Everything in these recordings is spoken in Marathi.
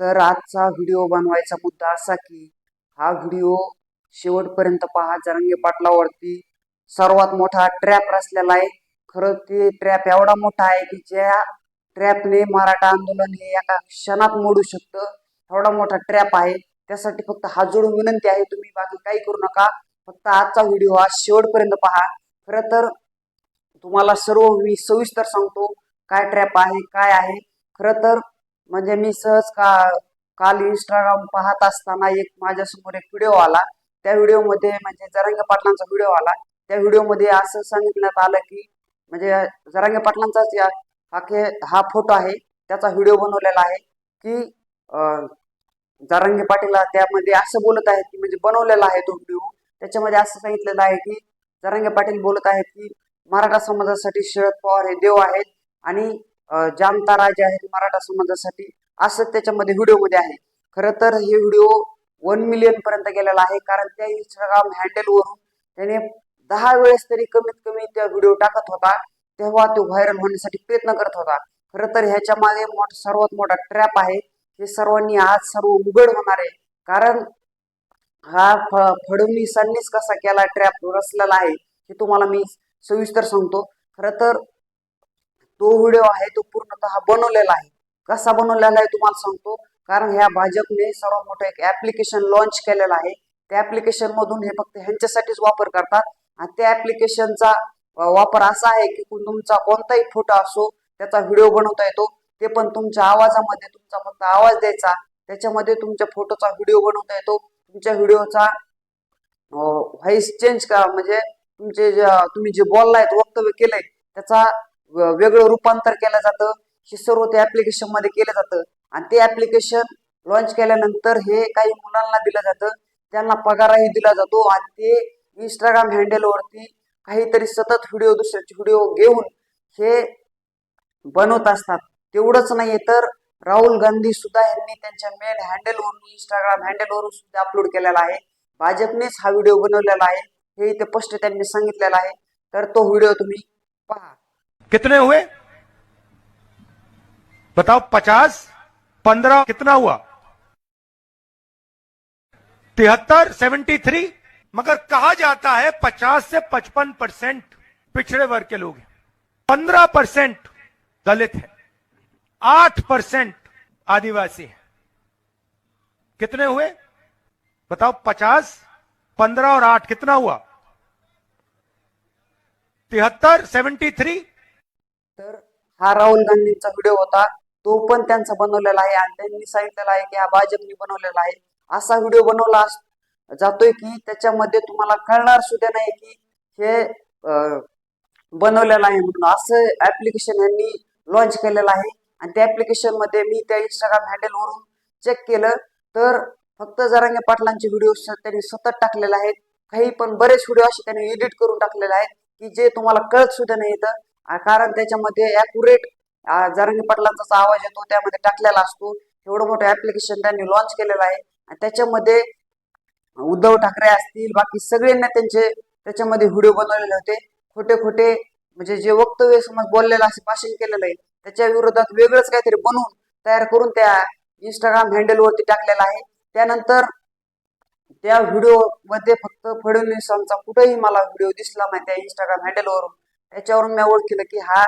तर आजचा व्हिडिओ बनवायचा मुद्दा असा की हा व्हिडिओ शेवटपर्यंत पहा जरांगे पाटलावरती. सर्वात मोठा ट्रॅप रचलेला आहे. खरं ते ट्रॅप एवढा मोठा आहे की ज्या ट्रॅपने मराठा आंदोलन हे एका क्षणात मोडू शकतं. एवढा मोठा ट्रॅप आहे. त्यासाठी फक्त हात जोडून विनंती आहे तुम्ही बाकी काही करू नका. फक्त आजचा व्हिडिओ हा शेवटपर्यंत पहा. खरं तर तुम्हाला सर्व मी सविस्तर सांगतो काय ट्रॅप आहे काय आहे. खरं तर म्हणजे मी सहज का काल इंस्टाग्राम पाहत असताना एक माझ्यासमोर एक व्हिडिओ आला. त्या व्हिडिओमध्ये म्हणजे जरांगे पाटलांचा व्हिडिओ आला. त्या व्हिडिओमध्ये असं सांगितण्यात आलं की म्हणजे जरांगे पाटलांचाच या हा खे हा फोटो आहे. त्याचा व्हिडिओ बनवलेला आहे की अं, पाटील त्यामध्ये असं बोलत आहेत की म्हणजे बनवलेला आहे तो व्हिडिओ त्याच्यामध्ये असं सांगितलेलं आहे की जरांगे पाटील बोलत आहेत की मराठा समाजासाठी शरद पवार हे देव आहेत. आणि अं, जामता राजे आहेत मराठा समाजासाठी. असं त्याच्यामध्ये व्हिडिओमध्ये आहे. खरं तर हे व्हिडिओ वन मिलियन पर्यंत गेलेला आहे. कारण त्या इंस्टाग्राम हँडलवरून त्याने दहा वेळेस तरी कमीत कमी त्या व्हिडिओ टाकत होता. तेव्हा तो व्हायरल होण्यासाठी प्रयत्न करत होता. खरं तर ह्याच्या मागे सर्वात मोठा ट्रॅप आहे. हे सर्वांनी आज सर्व उघड होणार आहे. कारण हा फ फडणवीसांनीच कसा केला ट्रॅप रचलेला आहे हे तुम्हाला मी सविस्तर सांगतो. खरं तर तो व्हिडिओ आहे तो पूर्णतः बनवलेला आहे. कसा बनवलेला आहे तुम्हाला सांगतो. कारण ह्या भाजपने सर्वात मोठं एक ऍप्लिकेशन लॉन्च केलेलं आहे. त्या ऍप्लिकेशन मधून हे फक्त ह्यांच्यासाठीच वापर करतात. आणि त्या ऍप्लिकेशनचा वापर असा आहे की कोण- तुमचा कोणताही फोटो असो त्याचा व्हिडिओ बनवता येतो. ते पण तुमच्या आवाजामध्ये तुमचा फक्त आवाज द्यायचा. त्याच्यामध्ये तुमच्या फोटोचा व्हिडिओ बनवता येतो. तुमच्या व्हिडिओचा व्हॉइस चेंज का म्हणजे तुमचे जे तुम्ही जे बोललाय वक्तव्य केलंय त्याचा वेगळं रूपांतर केलं जातं. हे सर्व त्या ऍप्लिकेशनमध्ये केलं जातं. आणि ते ऍप्लिकेशन लॉन्च केल्यानंतर हे काही मुलांना दिलं जातं. त्यांना पगारही दिला जातो. आणि ते इंस्टाग्राम हँडलवरती काहीतरी सतत व्हिडिओ दुसऱ्याचे व्हिडिओ घेऊन हे बनवत असतात. तेवढंच नाही तर राहुल गांधी सुद्धा यांनी त्यांच्या मेल हँडलवरून इंस्टाग्राम हँडलवरून सुद्धा अपलोड केलेला आहे. भाजपनेच हा व्हिडिओ बनवलेला आहे. हे इथे स्पष्ट त्यांनी सांगितलेलं आहे. तर तो व्हिडिओ तुम्ही पहा. कितने हुए? बताओ, पचास, पंद्रह, कितना हुआ? तिहत्तर, सेवेंटी थ्री, मगर कहा जाता है पचास से पचपन परसेंट पिछड़े वर्ग के लोग हैं। पंद्रह परसेंट दलित है। आठ परसेंट आदिवासी है। कितने हुए? बताओ, पचास, पंद्रह और आठ कितना हुआ? तिहत्तर, सेवेंटी थ्री तर हा राहुल गांधींचा व्हिडिओ होता. तो पण त्यांचा बनवलेला आहे आणि त्यांनी सांगितलेला आहे की हा भाजपने बनवलेला आहे. असा व्हिडिओ बनवला जातोय की त्याच्यामध्ये तुम्हाला कळणार सुद्धा नाही की हे बनवलेलं आहे म्हणून. असं ऍप्लिकेशन यांनी लॉन्च केलेलं आहे. आणि त्या ऍप्लिकेशनमध्ये मी त्या इंस्टाग्राम हँडलवरून चेक केलं. तर फक्त जरांगे पाटलांचे व्हिडिओ त्यांनी सतत टाकलेले आहेत. काही पण बरेच व्हिडिओ असे त्यांनी एडिट करून टाकलेले आहेत की जे तुम्हाला कळत सुद्धा नाही येतं. कारण त्याच्यामध्ये अॅक्युरेट जरांगे पटलांचा आवाज येतो त्यामध्ये टाकलेला असतो. एवढं मोठं ऍप्लिकेशन त्यांनी लॉन्च केलेलं आहे. आणि त्याच्यामध्ये उद्धव ठाकरे असतील बाकी सगळ्यांना त्यांचे त्याच्यामध्ये व्हिडिओ बनवलेले होते. खोटे खोटे म्हणजे जे वक्तव्य समज बोललेलं असे भाषण केलेलं आहे त्याच्या विरोधात वेगळंच काहीतरी बनवून तयार करून त्या इंस्टाग्राम हँडलवरती टाकलेलं आहे. त्यानंतर त्या व्हिडिओमध्ये फक्त फडणवीसांचा कुठेही मला व्हिडिओ दिसला नाही त्या इंस्टाग्राम हँडलवरून त्याच्यावरून मी ओळखलं की हा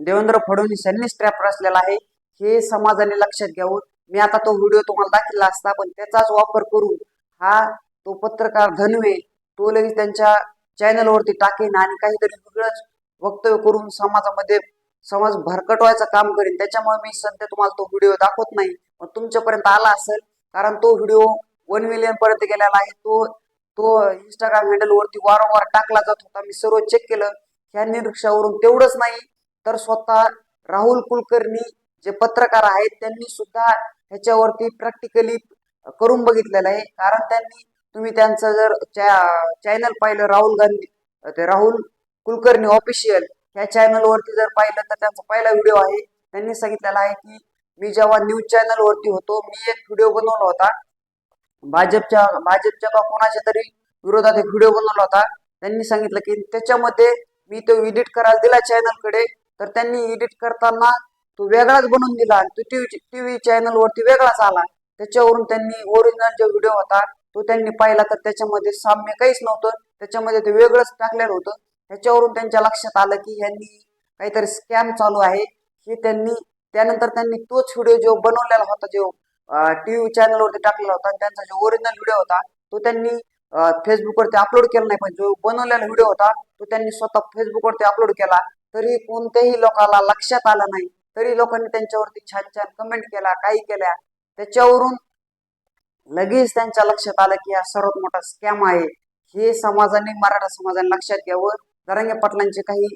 देवेंद्र फडणवीस यांनी स्ट्रॅप रचलेला आहे. हे समाजाने लक्षात घ्यावं. मी आता तो व्हिडिओ तुम्हाला दाखवला असता पण त्याचाच वापर करून हा तो पत्रकार धनवे तो लगेच त्यांच्या चॅनलवरती टाकेन आणि काहीतरी वेगळंच वक्तव्य करून समाजामध्ये समाज भरकटवायचं काम करेन. त्याच्यामुळे मी सध्या तुम्हाला तो व्हिडिओ दाखवत नाही पण तुमच्यापर्यंत आला असेल कारण तो व्हिडिओ वन मिलियन पर्यंत गेलेला आहे. तो तो इंस्टाग्राम हँडल वरती वारंवार टाकला जात होता. मी सर्व चेक केलं. ह्या निरीक्षावरून तेवढंच नाही तर स्वतः राहुल कुलकर्णी जे पत्रकार आहेत त्यांनी सुद्धा ह्याच्यावरती प्रॅक्टिकली करून बघितलेलं आहे. कारण त्यांनी तुम्ही त्यांचं जर चॅनल पाहिलं राहुल गांधी ते राहुल कुलकर्णी ऑफिशियल ह्या चॅनल वरती जर पाहिलं तर त्यांचा पहिला व्हिडिओ आहे. त्यांनी सांगितलेला आहे की मी जेव्हा न्यूज चॅनल वरती होतो मी एक व्हिडिओ बनवला होता. भाजपच्या भाजपच्या का कोणाच्या तरी विरोधात एक व्हिडिओ बनवला होता. त्यांनी सांगितलं की त्याच्यामध्ये मी तो एडिट करायला दिला चॅनलकडे तर त्यांनी एडिट करताना तो वेगळाच बनवून दिला तो टीव्ही टीव्ही चॅनल वरती वेगळाच आला. त्याच्यावरून त्यांनी ओरिजिनल जो व्हिडिओ होता तो त्यांनी पाहिला तर त्याच्यामध्ये साम्य काहीच नव्हतं. त्याच्यामध्ये ते वेगळंच टाकलेलं होतं. त्याच्यावरून त्यांच्या लक्षात आलं की ह्यांनी काहीतरी स्कॅम चालू आहे. हे त्यांनी त्यानंतर त्यांनी तोच व्हिडिओ जो बनवलेला होता जो टीव्ही चॅनलवरती टाकलेला होता आणि त्यांचा जो ओरिजिनल व्हिडिओ होता तो त्यांनी फेसबुकवरती अपलोड केला नाही पण जो बनवलेला व्हिडिओ होता तो त्यांनी स्वतः फेसबुकवरती अपलोड केला. तरी कोणत्याही लोकांना लक्षात आलं नाही. तरी लोकांनी त्यांच्यावरती छान छान कमेंट केला काही केल्या. त्याच्यावरून लगेच त्यांच्या लक्षात आलं की हा सर्वात मोठा स्कॅम आहे. हे समाजाने मराठा समाजाने लक्षात घ्यावं. जरांगे पाटलांचे काही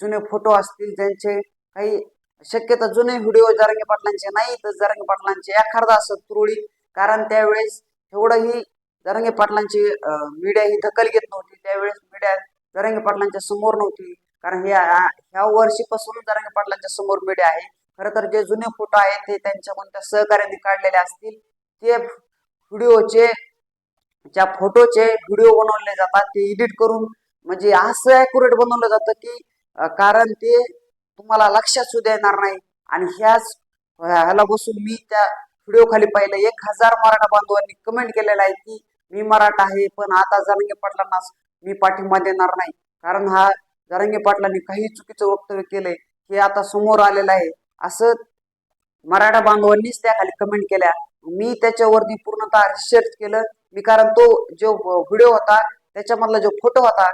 जुने फोटो असतील ज्यांचे काही शक्यता जुने व्हिडिओ जरांगे पाटलांचे नाही तर जरांगे पाटलांचे एखादा असत तुरुळी. कारण त्यावेळेस एवढंही जरांगे पाटलांची मीडिया ही दखल घेत नव्हती. त्यावेळेस मीडिया जरांगे पाटलांच्या समोर नव्हती. कारण ह्या ह्या वर्षीपासून जरांगे पाटलांच्या समोर मीडिया आहे. खरं तर जे जुने फोटो आहेत ते त्यांच्या कोणत्या सहकार्याने काढलेले असतील. ते व्हिडिओचे ज्या फोटोचे व्हिडिओ बनवले जातात ते एडिट करून म्हणजे असं अॅक्युरेट बनवलं जातं की कारण ते तुम्हाला लक्षात सुद्धा येणार नाही. आणि ह्याच ह्याला बसून मी त्या व्हिडिओ खाली पाहिलं. एक हजार मराठा बांधवांनी कमेंट केलेला आहे की मी मराठा आहे पण आता जरंगे पाटलांना मी पाठिंबा देणार नाही. कारण हा जरंगे पाटलांनी काही चुकीचं वक्तव्य केलंय हे आता समोर आलेलं आहे. असं मराठा बांधवांनीच त्या खाली कमेंट केल्या. मी त्याच्यावरती पूर्णतः रिसर्च केलं. मी कारण तो जो व्हिडिओ होता त्याच्यामधला जो फोटो होता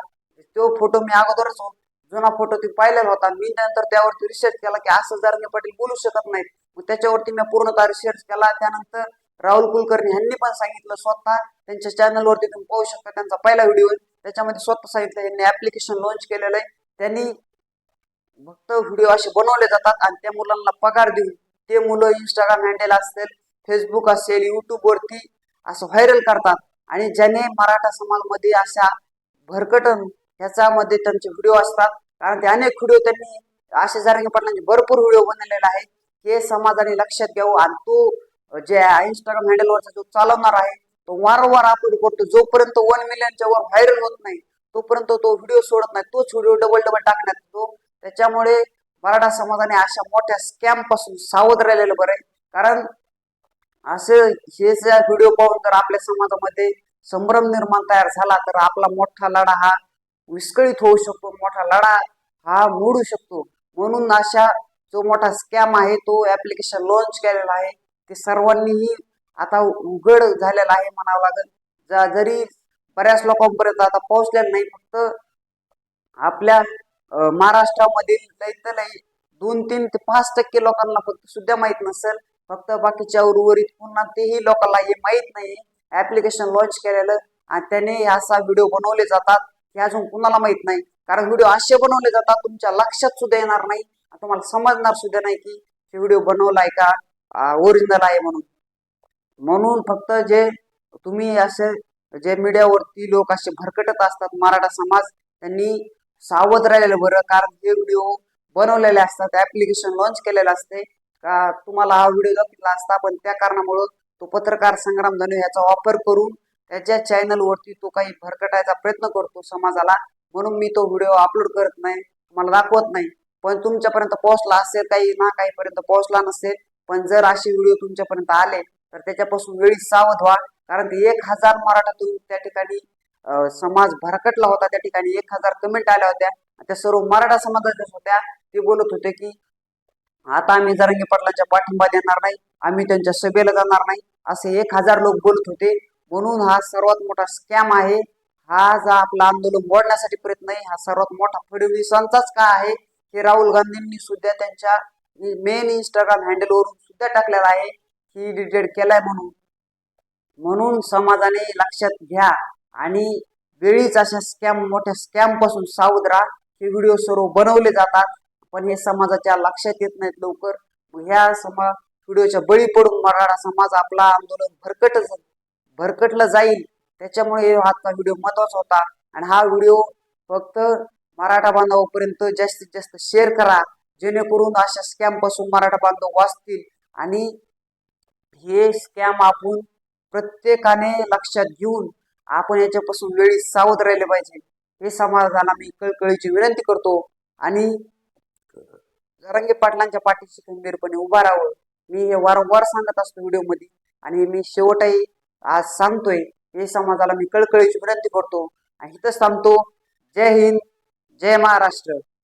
तो फोटो मी अगोदरच जुना फोटो तुम्ही पाहिलेला होता. मी नंतर त्यावरती रिसर्च केला की असं जरांगे पाटील बोलू शकत नाहीत. मग त्याच्यावरती मी पूर्णतः रिसर्च केला. त्यानंतर राहुल कुलकर्णी यांनी पण सांगितलं स्वतः. त्यांच्या चॅनलवरती तुम्ही पाहू शकता त्यांचा पहिला व्हिडिओ त्याच्यामध्ये स्वतः सांगितलं यांनी ऍप्लिकेशन लॉन्च केलेलं आहे. त्यांनी फक्त व्हिडिओ असे बनवले जातात आणि त्या मुलांना पगार देऊन ते मुलं इंस्टाग्राम हँडल असेल फेसबुक असेल युट्यूबवरती असं व्हायरल करतात. आणि ज्याने मराठा समाजमध्ये अशा भरकटन ह्याच्यामध्ये त्यांचे व्हिडिओ असतात. कारण ते अनेक व्हिडिओ त्यांनी असे जरांगे पाटलांचे भरपूर व्हिडिओ बनवलेला आहे हे समाजाने लक्षात घ्यावं. आणि तो जे इंस्टाग्राम हँडलवरचा जो चालवणार आहे तो वारंवार अपलोड करतो. जोपर्यंत वन मिलियनच्या वर व्हायरल होत नाही तोपर्यंत तो व्हिडिओ सोडत नाही. तोच व्हिडिओ डबल डबल टाकण्यात येतो. त्याच्यामुळे मराठा समाजाने अशा मोठ्या स्कॅमपासून सावध राहिलेलं बरं आहे. कारण असं हे व्हिडिओ पाहून जर आपल्या समाजामध्ये संभ्रम निर्माण तयार झाला तर आपला मोठा लढा हा विस्कळीत होऊ शकतो मोठा लढा हा मोडू शकतो. म्हणून अशा जो मोठा स्कॅम आहे तो ऍप्लिकेशन लॉन्च केलेला आहे. ते सर्वांनीही आता उघड झालेला आहे म्हणावं लागेल. जरी बऱ्याच लोकांपर्यंत आता पोहोचलेलं नाही फक्त आपल्या महाराष्ट्रामधील लई लई दोन तीन ते पाच टक्के लोकांना फक्त सुद्धा माहीत नसेल. फक्त बाकीच्या उर्वरित पुन्हा तेही लोकांना हे माहीत नाही. ऍप्लिकेशन लॉन्च केलेलं आणि त्याने असा व्हिडिओ बनवले जातात. हे अजून कुणाला माहीत नाही. कारण व्हिडिओ असे बनवले जातात तुमच्या लक्षात सुद्धा येणार नाही. तुम्हाला समजणार सुद्धा नाही की हे व्हिडिओ बनवलाय का ओरिजिनल आहे म्हणून. म्हणून फक्त जे तुम्ही असे जे मीडियावरती लोक असे भरकटत असतात मराठा समाज त्यांनी सावध राहिलेलं बरं. कारण हे व्हिडिओ बनवलेले असतात ऍप्लिकेशन लॉन्च केलेलं असते. का तुम्हाला हा व्हिडिओ दाखवला असता पण त्या कारणामुळं तो पत्रकार संग्राम धनु याचा वापर करून त्याच्या चॅनलवरती तो काही भरकटायचा प्रयत्न करतो समाजाला. म्हणून मी तो व्हिडिओ अपलोड करत नाही. तुम्हाला दाखवत नाही. पण तुमच्यापर्यंत पोहोचला असेल काही ना काहीपर्यंत पोहोचला नसेल पण जर असे व्हिडिओ तुमच्यापर्यंत आले तर त्याच्यापासून वेळी सावध व्हा. कारण एक हजार मराठातून त्या ठिकाणी समाज भरकटला होता. त्या ठिकाणी एक हजार कमेंट आल्या होत्या. त्या सर्व मराठा समाजाच्याच होत्या. ते बोलत होते की आता आम्ही जरंगी पाटलांच्या पाठिंबा देणार नाही. आम्ही त्यांच्या सभेला जाणार नाही. असे एक हजार लोक बोलत होते. म्हणून हा सर्वात मोठा स्कॅम आहे. हा जा आपला आंदोलन मोडण्यासाठी प्रयत्न आहे हा सर्वात मोठा फडणवीसांचाच का आहे? हे राहुल गांधींनी सुद्धा त्यांच्या मेन इंस्टाग्राम हँडलवरून सुद्धा टाकलेला आहे. ही डिटेड केलाय म्हणून. म्हणून समाजाने लक्षात घ्या आणि वेळीच अशा स्कॅम मोठ्या स्कॅमपासून सावध राहा. हे व्हिडिओ सर्व बनवले जातात पण हे समाजाच्या लक्षात येत नाहीत लवकर. मग ह्या समा व्हिडिओच्या बळी पडून मराठा समाज आपला आंदोलन भरकटच भरकटलं जाईल. त्याच्यामुळे हे आजचा व्हिडिओ महत्त्वाचा होता. आणि हा व्हिडिओ फक्त मराठा बांधवापर्यंत जास्तीत जास्त शेअर करा. जेणेकरून अशा स्कॅमपासून मराठा बांधव वाचतील. आणि हे स्कॅम आपण प्रत्येकाने लक्षात घेऊन आपण याच्यापासून वेळी सावध राहिले पाहिजे. हे समाजाला मी कळकळीची विनंती करतो. आणि रंगे पाटलांच्या पाठीशी खंबीरपणे उभा राहावं. मी हे वारंवार सांगत असतो व्हिडिओमध्ये. आणि मी शेवटही आज सांगतोय हे समाजाला मी कळकळीची विनंती करतो. आणि इथंच थांबतो जय हिंद जय महाराष्ट्र.